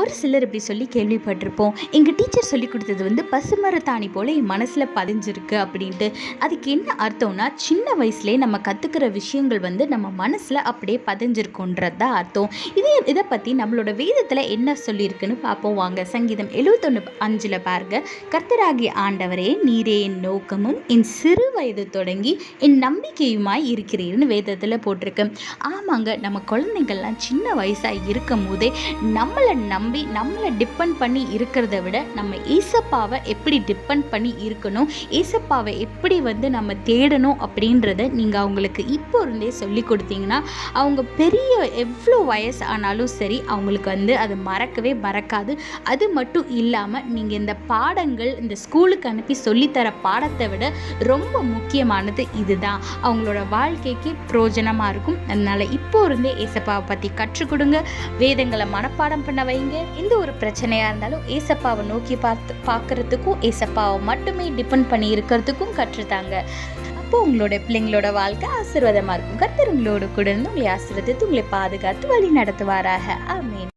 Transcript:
ஒரு சிலர் இப்படி சொல்லி கேள்விப்பட்டிருப்போம். எங்கள் டீச்சர் சொல்லி கொடுத்தது வந்து பசுமரத்தாணி போல் என் மனசில் பதிஞ்சிருக்கு அப்படின்ட்டு. அதுக்கு என்ன அர்த்தம்னா சின்ன வயசுலேயே நம்ம கற்றுக்கிற விஷயங்கள் வந்து நம்ம மனசில் அப்படியே பதிஞ்சிருக்குன்றது தான் அர்த்தம். இதே இதை பற்றி நம்மளோட வேதத்தில் என்ன சொல்லியிருக்குன்னு பார்ப்போம் வாங்க. சங்கீதம் எழுபத்தொன்று அஞ்சில் பாருங்க. கர்த்தராகிய ஆண்டவரே நீரே என் நோக்கமும் என் சிறு வயது தொடங்கி என் நம்பிக்கையுமாய் இருக்கிறீர்னு வேதத்தில் போட்டிருக்கு. ஆமாங்க நம்ம குழந்தைங்கள்லாம் சின்ன வயசாக இருக்கும் போதே நம்மளை நம்பி நம்மளை டிபெண்ட் பண்ணி இருக்கிறத விட நம்ம ஈசப்பாவை எப்படி டிபெண்ட் பண்ணி இருக்கணும் ஈசப்பாவை எப்படி வந்து நம்ம தேடணும் அப்படின்றத நீங்கள் அவங்களுக்கு இப்போ இருந்தே சொல்லி கொடுத்தீங்கன்னா அவங்க பெரிய எவ்வளோ வயசு ஆனாலும் சரி அவங்களுக்கு வந்து அது மறக்கவே மறக்காது. அது மட்டும் இல்லாமல் நீங்கள் இந்த பாடங்கள் இந்த ஸ்கூலுக்கு அனுப்பி சொல்லித்தர பாடத்தை விட ரொம்ப முக்கியமானது இதுதான். அவங்களோட வாழ்க்கைக்கு பிரயோஜனமாக இருக்கும். அதனால் இப்போ இருந்தே ஏசப்பாவை பற்றி கற்றுக் கொடுங்க. வேதங்களை மனப்பாடம் பண்ண வைங்க. எந்த ஒரு பிரச்சனையாக இருந்தாலும் ஏசப்பாவை நோக்கி பார்த்து பார்க்குறதுக்கும் ஏசப்பாவை மட்டுமே டிபெண்ட் பண்ணி இருக்கிறதுக்கும் கற்றுத்தாங்க. அப்போ உங்களோட பிள்ளைங்களோட வாழ்க்கை ஆசீர்வாதமாக இருக்கும். கர்த்தர் உங்களோட கூட இருந்து உங்களை ஆசீர்வதித்து உங்களை பாதுகாத்து வழி நடத்துவாராக ஆமீன்.